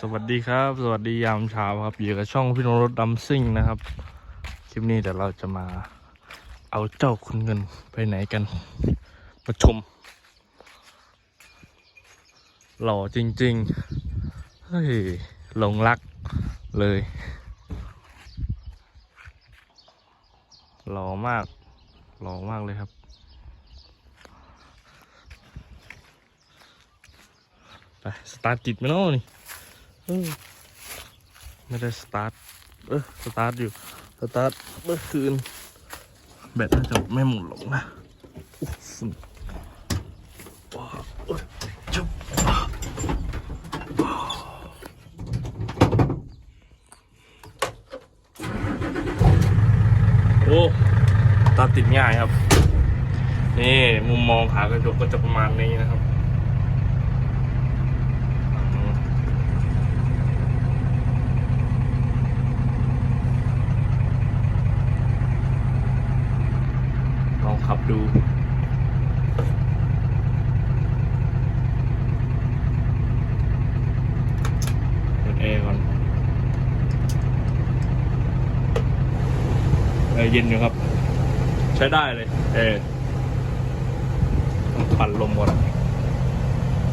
สวัสดีครับ สวัสดียามเช้าครับอยู่กับช่องพี่นรถดำซิ่งนะครับ คลิปนี้เดี๋ยวเราจะมาเอาเจ้าคุณเงินไปไหนกันมาชม หล่อจริงๆเฮ้ยหลงรักเลย หล่อมาก หล่อมากเลยครับไปสตาร์ทติดไหมเนาะนี่ ไม่ได้สตาร์ท เออสตาร์ทอยู่ สตาร์ทเมื่อคืน แบตน่าจะไม่หมดหรอกนะอุ๊ยว้าวเอ้ยจุ๊บโอ้ตาติดง่ายครับ นี่มุมมองขากระจกก็จะประมาณนี้นะครับ ล องขับดูเปิดแอร์ก่อนเออเย็นอยู่ครับ ใช้ได้เลยเออต้องปั่นลมก่อน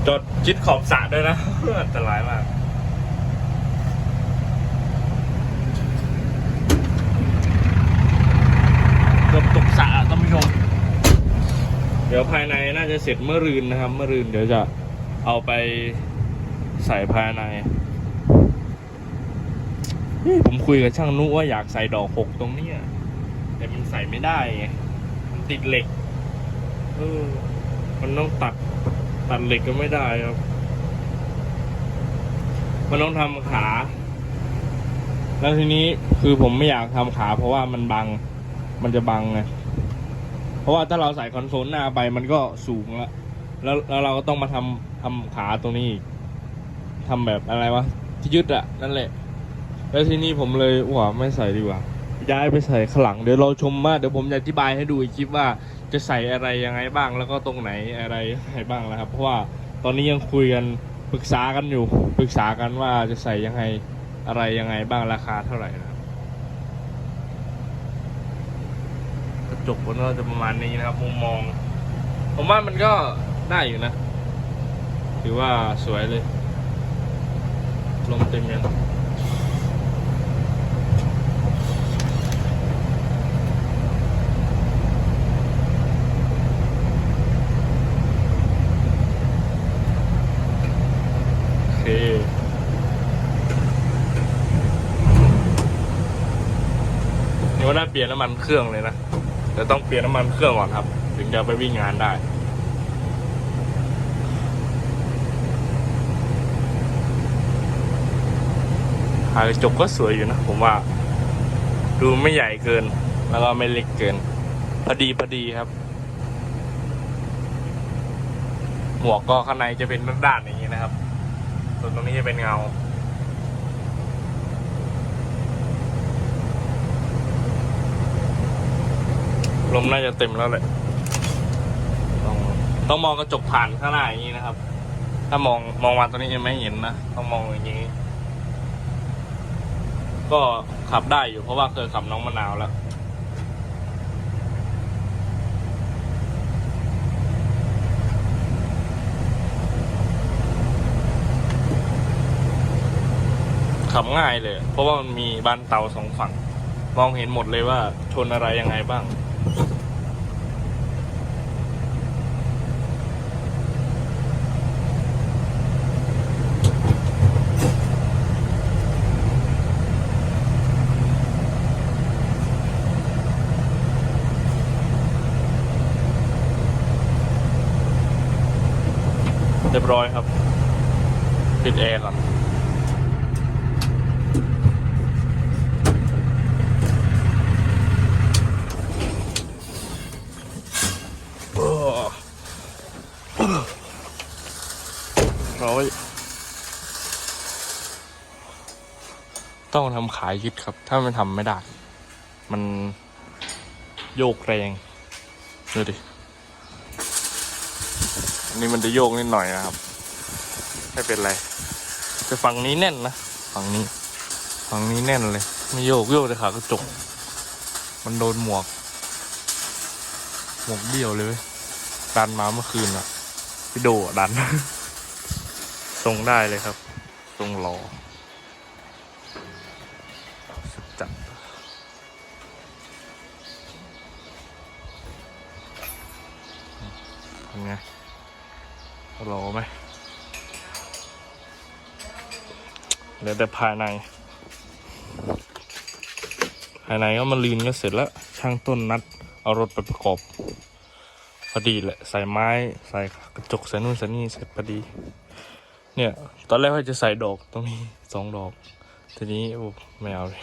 จอดจิตขอบสระด้วยนะอันตรายมากเกือบตกสระ ท่านผู้ชม เดี๋ยวภายในน่าจะเสร็จเมื่อรืนนะครับ เมื่อรืนเดี๋ยวจะเอาไปใส่ภายในเฮ้ยผมคุยกับช่างนุว่าอยากใส่ดอกหกตรงเนี้ยแต่มันใส่ไม่ได้ไงมันติดเหล็ก เออ มันต้องตัดตัดเหล็กก็ไม่ได้ครับ มันต้องทำขา แล้วทีนี้คือผมไม่อยากทำขา เพราะว่ามันบัง มันจะบังไง เพราะว่าถ้าเราใส่คอนโซลหน้าไปมันก็สูงแล้วแล้วแล้วเราก็ต้องมาทำทำขาตรงนี้อีกทำแบบอะไรวะที่ยึดอะนั่นแหละ แล้วที่นี้ผมเลยว่าไม่ใส่ดีกว่า ย้ายไปใส่ข้างหลังเดี๋ยวเราชมว่าเดี๋ยวผมจะอธิบายให้ดูอีกคลิปว่าจะใส่อะไรยังไงบ้าง แล้วก็ตรงไหนอะไรยังไงบ้างนะครับ เพราะว่าตอนนี้ยังคุยกันปรึกษากันอยู่ ปรึกษากันว่าจะใส่ยังไงอะไรยังไงบ้างราคาเท่าไหร่นะ ครับมันก็จะประมาณนี้นะครับ มุมมอง ผมว่ามันก็ได้อยู่นะ ถือว่าสวยเลย ลมเต็มยังโอเคนี่ว่าได้เปลี่ยนน้ำมันเครื่องเลยนะ แต่ต้องเปลี่ยนน้ำมันเครื่องก่อนครับ ถึงจะไปวิ่งงานได้หากระจกก็สวยอยู่นะผมว่า ดูไม่ใหญ่เกิน แล้วก็ไม่เล็กเกิน พอดีพอดีครับ หมวกก็ข้างในจะเป็นด้านๆอย่างนี้นะครับ ส่วนตรงนี้จะเป็นเงา ลมน่าจะเต็มแล้วแหละต้องต้องมองกระจกผ่านข้างหน้าอย่างนี้นะครับ ถ้ามองมองมาตรงนี้ยังไม่เห็นนะต้องมองอย่างนี้ ก็ขับได้อยู่เพราะว่าเคยขับน้องมะนาวแล้วขับง่ายเลย เพราะว่ามันมีบานเตาสองฝั่ง มองเห็นหมดเลยว่าชนอะไรยังไงบ้าง เรียบร้อยครับปิดแอร์ก่อนร้อยต้องทำขายยึดครับ ถ้ามันทำไม่ได้ มันโยกแรงดูดิ อันนี้มันจะโยกนิดหน่อยนะครับ ไม่เป็นไรจะแต่ฝั่งนี้แน่นนะ ฝั่งนี้ ฝั่งนี้แน่นเลย ไม่โยกโยกเลยขากระจก มันโดนหมวก หมวกเบี้ยวเลย ดันมาเมื่อคืนอะพี่โดดันทรงได้เลยครับทรงหล่อสุดจัดเป็นไง หล่อไหมเหลือแต่ภายใน ภายในก็มาลีนก็เสร็จแล้ว ช่างต้นนัด เอารถไปประกอบ พอดีแหละ ใส่ไม้ ใส่กระจก ใส่นู่นใส่นี่เสร็จพอดี เนี่ย ตอนแรกว่าจะใส่ดอกตรงนี้สองดอก ทีนี้โอ้ไม่เอาเลย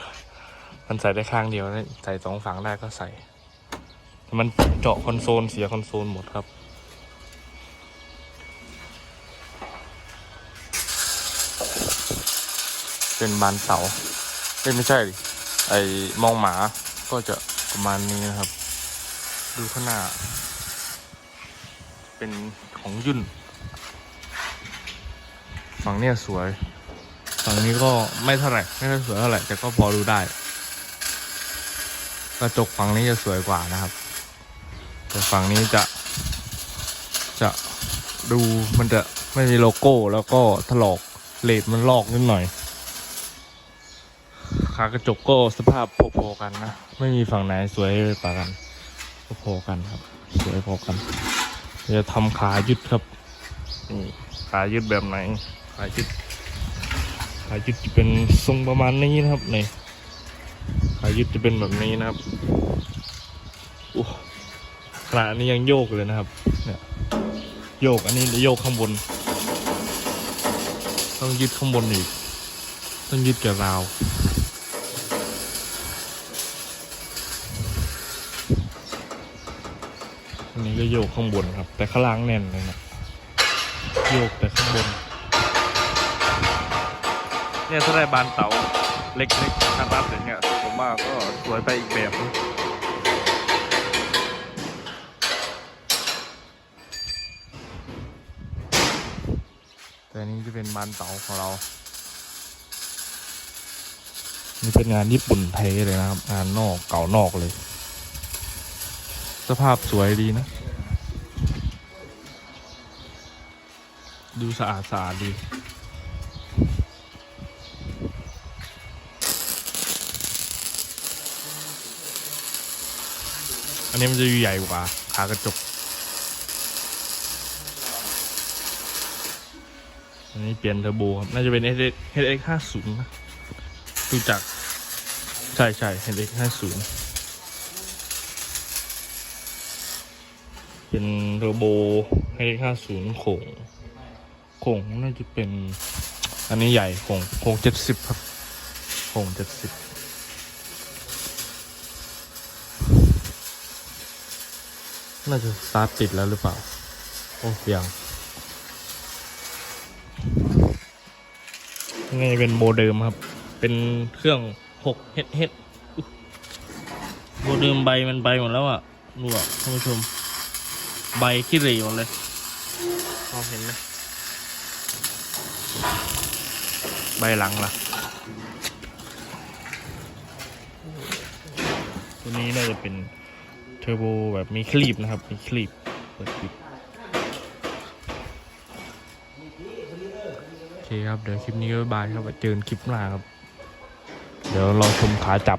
มันใส่ได้ข้างเดียว ใส่สองฝั่งได้ก็ใส่แต่มันเจาะคอนโซลเสียคอนโซลหมดครับ เป็นบานเสาเอ้ยไม่ใช่ดิไอมองหมาก็จะประมาณนี้นะครับ ดูข้างหน้า เป็นของยุ่น ฝั่งเนี้ยสวย ฝั่งนี้ก็ไม่เท่าไหร่ไม่ค่อยสวยเท่าไหร่แต่ก็พอดูได้ กระจกฝั่งนี้จะสวยกว่านะครับ แต่ฝั่งนี้จะ จะดูมันจะไม่มีโลโก้แล้วก็ถลอกเลดมันลอกนิดหน่อย ขากระจกก็สภาพพอๆกันนะ ไม่มีฝั่งไหนสวยกว่ากันพอๆกันครับ สวยพอกันจะทำขายึดครับนี่ขายึดแบบไหน ขายึด ขายึดจะเป็นทรงประมาณนี้นะครับนี่ขายึดจะเป็นแบบนี้นะครับอู้ขนาดนี้ยังโยกเลยนะครับ เนี่ยโยกอันนี้โยกข้างบน ต้องยึดข้างบนอีก ต้องยึดกับราว อันนี้ก็โยกข้างบนครับ แต่ข้างล่างแน่นเลยนะโยกแต่ข้างบน เนี่ยถ้าได้บานเตาเล็กๆนะครับอย่างเงี้ยผมว่าก็สวยไปอีกแบบนึงแต่อันนี้จะเป็นบานเตาของเรา นี่เป็นงานญี่ปุ่นไทยเลยนะครับ งานนอกเก่านอกเลย สภาพสวยดีนะ ดูสะอาดสะอาดดีอันนี้มันจะอยู่ใหญ่กว่าขากระจก อันนี้เปลี่ยนเทอร์โบครับ น่าจะเป็น HX 50นะดูจาก ใช่ใช่ HX 50 เป็นเทอร์โบ HX 50โขงโขงน่าจะเป็น อันนี้ใหญ่โขงโขง70ครับโขง70น่าจะสตาร์ทติดแล้วหรือเปล่า โอ้ยังนี่เป็นโบเดิมครับ เป็นเครื่อง6 h h โบเดิมใบมันใบหมดแล้วอะดูอะท่านผู้ชม ใบขี้เหร่หมดเลยมองเห็นไหมใบหลังล่ะ ตัวนี้น่าจะเป็นเทอร์โบแบบมีคลีบนะครับ มีคลีบเปิดคลิปโอเคครับ เดี๋ยวคลิปนี้ก็บ๊ายบายครับไว้เจอกันคลิปหน้าครับ เดี๋ยวรอชมขาจับ